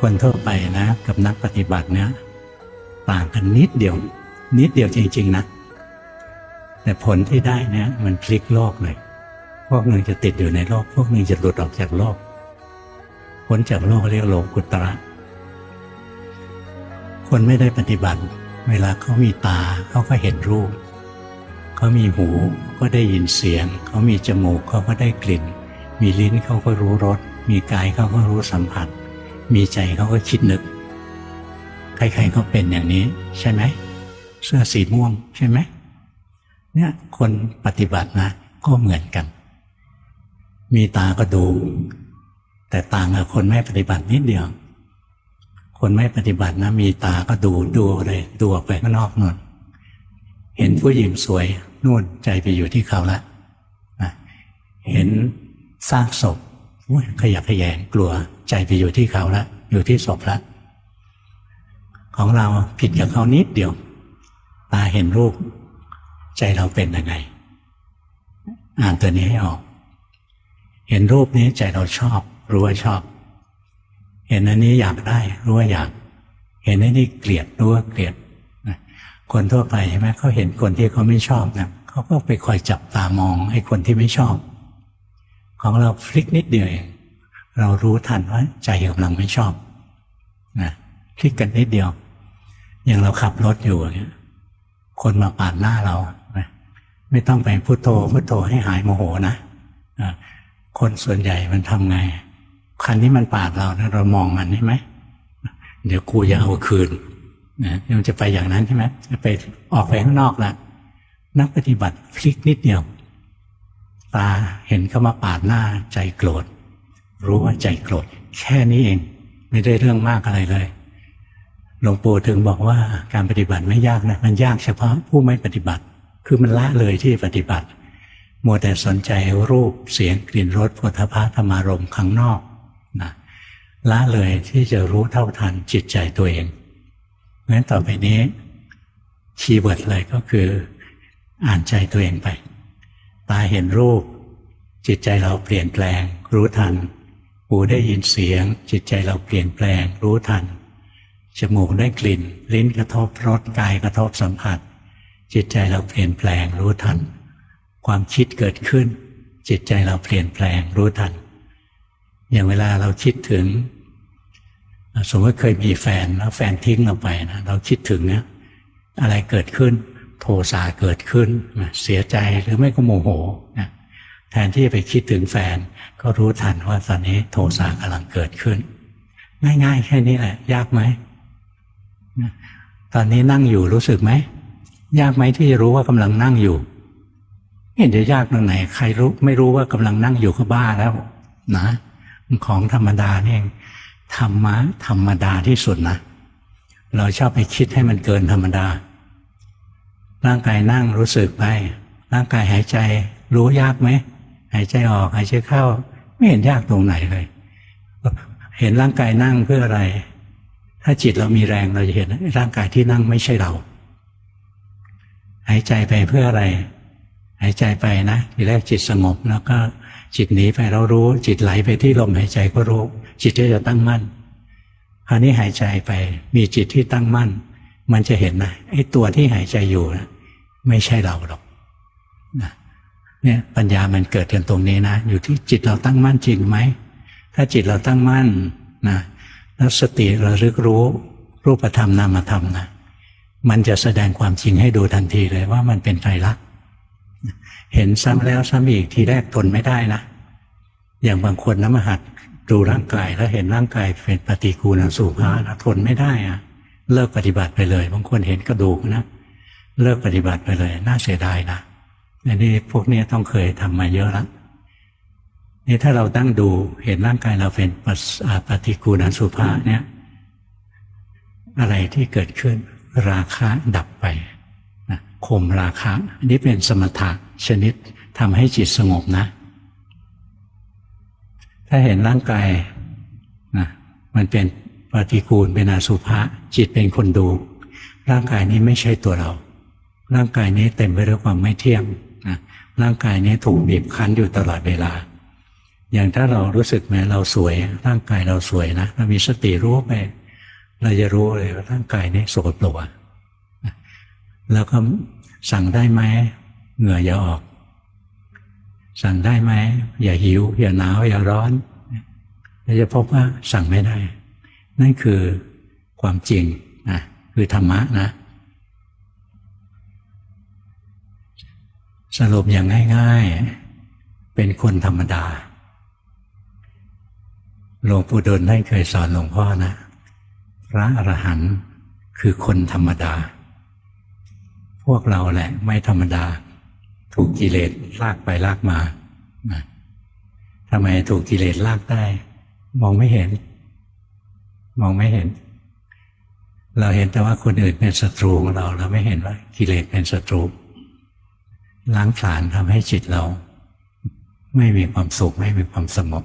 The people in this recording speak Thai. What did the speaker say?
คนทั่วไปนะ กับนักปฏิบัติเนี่ยต่างกันนิดเดียว นิดเดียวจริง ๆ นะ แต่ผลที่ได้เนี่ยมันพลิกโลกเลยพวกหนึ่งจะติดอยู่ในโลก พวกหนึ่งจะหลุดออกจากโลกพ้นจากโลกเรียกโลกุตระคนไม่ได้ปฏิบัติ เวลาเขามีตาเขาก็เห็นรูปเขามีหูก็ได้ยินเสียง เขามีจมูกเขาก็ได้กลิ่น มีลิ้นเขาก็รู้รส มีกายเขาก็รู้สัมผัส มีใจเขาก็คิดนึก ใครๆก็เป็นอย่างนี้ ใช่ไหม เสื้อสีม่วงใช่ไหมเนี่ยคนปฏิบัตินะ ก็เหมือนกัน มีตาก็ดู แต่ต่างกับคนไม่ปฏิบัตินิดเดียว คนไม่ปฏิบัตินะ มีตาก็ดูดูเลยดูออกไปข้างนอกนู่นเห็นผู้หญิงสวยนู่นใจไปอยู่ที่เขาละเห็นซากศพ ขยับขยงกลัว ใจไปอยู่ที่เขาละอยู่ที่ศพละของเราผิดกับเขานิดเดียว ตาเห็นรูป ใจเราเป็นยังไง อ่านตัวนี้ให้ออก เห็นรูปนี้ใจเราชอบ รู้ว่าชอบ เห็นอันนี้อยากได้ รู้ว่าอยาก เห็นอันนี้เกลียดรู้ว่าเกลียดคนทั่วไปใช่ไหมเขาเห็นคนที่เขาไม่ชอบนะเขาก็ไปคอยจับตามองไอ้คนที่ไม่ชอบ ของเราพลิกนิดเดียวเองเรารู้ทันว่าใจกำลังไม่ชอบนะพลิกกันนิดเดียว อย่างเราขับรถอยู่เงี้ยคนมาปาดหน้าเรานะไม่ต้องไปพุโทโธพุโทโธให้หายโมโหนะอะคนส่วนใหญ่มันทำไง คันที่มันปาดเรานะเรามองมันใช่ไหมเดี๋ยวกูจะเอาคืนนะมันจะไปอย่างนั้นใช่ไหมจะไปออกไปข้างนอกละนักปฏิบัติพลิกนิดเดียว ตาเห็นเขามาปาดหน้าใจโกรธ รู้ว่าใจโกรธ แค่นี้เอง ไม่ได้เรื่องมากอะไรเลยหลวงปู่ถึงบอกว่าการปฏิบัติไม่ยากนะมันยากเฉพาะผู้ไม่ปฏิบัติ คือมันละเลยที่ปฏิบัติ มัวแต่สนใจรูปเสียงกลิ่นรสพุทธภาธรรมารมณ์ข้างนอกนะละเลยที่จะรู้เท่าทันจิตใจตัวเองงั้นต่อไปนี้คีย์เวิร์ดเลยก็คือ อ่านใจตัวเองไป ตาเห็นรูป จิตใจเราเปลี่ยนแปลง รู้ทัน หูได้ยินเสียง จิตใจเราเปลี่ยนแปลง รู้ทัน จมูกได้กลิ่น ลิ้นกระทบรสกายกระทบสัมผัส จิตใจเราเปลี่ยนแปลง รู้ทัน ความคิดเกิดขึ้น จิตใจเราเปลี่ยนแปลง รู้ทัน อย่างเวลาเราคิดถึง สมมติเคยมีแฟนแล้วแฟนทิ้งเราไปนะเราคิดถึงเนี่ยอะไรเกิดขึ้น โทสะเกิดขึ้นเสียใจหรือไม่ก็โมโหนะแทนที่จะไปคิดถึงแฟน ก็รู้ทันว่าตอนนี้โทสะกำลังเกิดขึ้น ง่ายๆ แค่นี้แหละ ยากไหมนะตอนนี้นั่งอยู่รู้สึกไหมยากไหมที่จะรู้ว่ากำลังนั่งอยู่ไม่เห็นจะยากตรงไหน ใครรู้ไม่รู้ว่ากำลังนั่งอยู่ก็บ้าแล้ว นะของธรรมดาเนี่ยธรรมะธรรมดาที่สุดนะเราชอบไปคิดให้มันเกินธรรมดา ร่างกายนั่งรู้สึกไป ร่างกายหายใจรู้ยากไหมหายใจออกหายใจเข้า ไม่เห็นยากตรงไหนเลย เห็นร่างกายนั่งเพื่ออะไร ถ้าจิตเรามีแรงเราจะเห็นร่างกายที่นั่งไม่ใช่เรา หายใจไปเพื่ออะไร หายใจไปนะทีแรกจิตสงบแล้วก็จิตหนีไปเรารู้ จิตไหลไปที่ลมหายใจก็รู้ จิตที่จะตั้งมั่นคราวนี้หายใจไป มีจิตที่ตั้งมั่น มันจะเห็นนะไอ้ตัวที่หายใจอยู่นะ ไม่ใช่เราหรอกนะเนี่ยปัญญามันเกิดกันตรงนี้นะ อยู่ที่จิตเราตั้งมั่นจริงไหม ถ้าจิตเราตั้งมั่นนะแล้วสติระลึกรู้รูปธรรมนามธรรมนะมันจะแสดงความจริงให้ดูทันทีเลยว่ามันเป็นไตรลักษณ์เห็นซ้ำแล้วซ้ำอีกทีแรกทนไม่ได้นะ อย่างบางคนนะมหัดดูร่างกายแล้วเห็นร่างกายเป็นปฏิกูลสุภะนะทนไม่ได้อะเลิกปฏิบัติไปเลย บางคนเห็นกระดูกนะ เลิกปฏิบัติไปเลย น่าเสียดายนะอันนี้พวกนี้ต้องเคยทำมาเยอะแล้วนี่ถ้าเราตั้งดูเห็นร่างกายเราเป็นปฏิอ่าปฏิกูลอสุภะเนี่ย อะไรที่เกิดขึ้นราคะดับไปนะข่มราคะอันนี้เป็นสมถะชนิดทำให้จิตสงบนะ ถ้าเห็นร่างกายนะมันเป็นปฏิกูลเป็นอสุภะจิตเป็นคนดู ร่างกายนี้ไม่ใช่ตัวเรา ร่างกายนี้เต็มไปด้วยความไม่เที่ยงนะร่างกายนี้ถูกบีบคั้นอยู่ตลอดเวลา อย่างถ้าเรารู้สึกไหมเราสวย ร่างกายเราสวยนะเรามีสติรู้ไปเราจะรู้เลยว่าร่างกายนี้สกปรกอะแล้วก็สั่งได้ไหมเหงื่ออย่าออก สั่งได้ไหมอย่าหิว อย่าหนาวอย่าร้อนเราจะพบว่าสั่งไม่ได้ นั่นคือความจริงนะคือธรรมะนะ สรุปอย่างง่ายๆ เป็นคนธรรมดา หลวงปู่ดูลท่านเคยสอนหลวงพ่อนะ พระอรหันต์คือคนธรรมดา พวกเราแหละไม่ธรรมดา ถูกกิเลสลากไปลากมานะทำไมถูกกิเลสลากได้ มองไม่เห็น มองไม่เห็น เราเห็นแต่ว่าคนอื่นเป็นศัตรูของเรา เราไม่เห็นว่ากิเลสเป็นศัตรู ล้างผลาญทำให้จิตเรา ไม่มีความสุขไม่มีความสงบ